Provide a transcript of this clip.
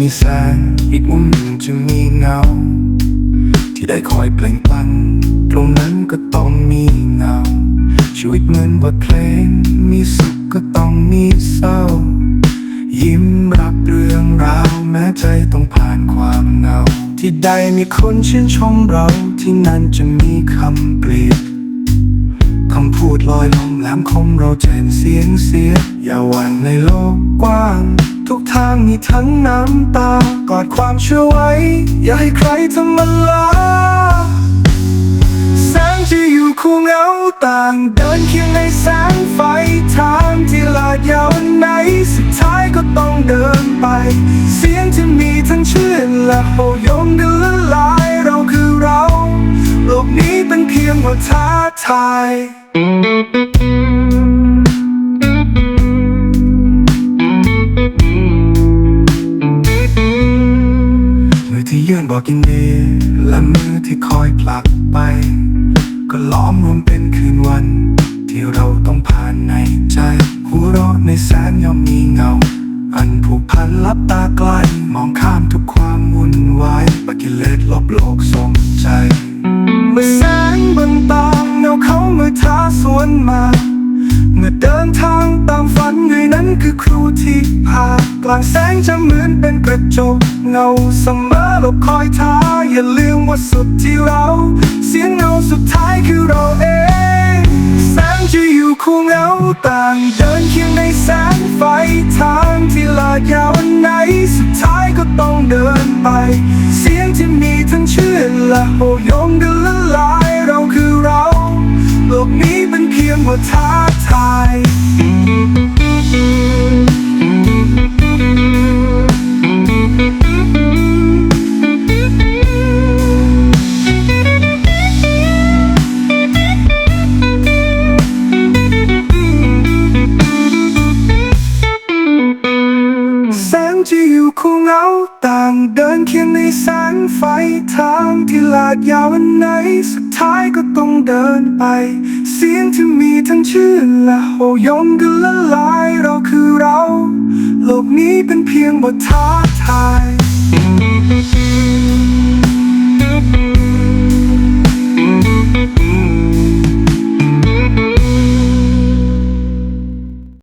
มีแสง อีกมุมหนึ่งจะมีเงา ที่ได้คอยเปล่งปลั่นตรงนั้นก็ต้องมีเงา ชีวิตเหมือนบทเพลง มีสุขก็ต้องมีเศร้า ยิ้มรับเรื่องราว แม้ใจต้องผ่านความเหงา ที่ใดมีคนชื่นชมเราที่นั่นจะมีคำเปรียบคำพูดลอยลมแหลมคมเราจะเห็นเสียงเสีย อย่าหวั่นในโลกกว้าง ทุกทางมีทั้งน้ำตา กอดความเชื่อไว้ อย่าให้ใครทำมันลาแสงจะอยู่คู่เงาต่าง เดินเคียงในแสงไฟทางที่ลาดยาวไหนสุดท้ายก็ต้องเดินไป เสียงที่มีทั้งชื่นและโหยงกันละลายเราคือเรา โลกนี้เป็นเพียงว่าท้าทาย ยื่นบอกยินดี และมือที่คอยผลักไป ก็ล้อมรวมเป็นคืนวัน ที่เราต้องผ่านในใจ หัวเราะในแสงย่อมมีเงา อันผูกพันลับตาไกลมองข้ามทุกความวุ่นวายปกิเลสลบโลกสมใจเมื่อแสงบนตาเงาเขาเมื่อท้าสวนมา ตามฝันไงนั้นคือครูที่พากลางแสงจะเหมือนเป็นกระจกเงาเสมอหลบคอยท้าอย่าลืมว่าสุดที่เรา เสียงเงาสุดท้ายคือเราเองแสงจะอยู่คู่เงาต่างเดินเคียงในแสงไฟทางที่ลาดยาวอันไหนสุดท้ายก็ต้องเดินไป เสียงที่มีทั้งชื่นและโหยงกันละลายเราคือเราโลกนี้เป็นเพียงว่าท้าทาย เงาต่างเดินเคียงในแสงไฟทางที่ลาดยาวอันไหน สุดท้ายก็ต้องเดินไป เสียงที่มีทั้งชื่นและโหยงกันละลายเราคือเรา โลกนี้เป็นเพียงบทท้าทาย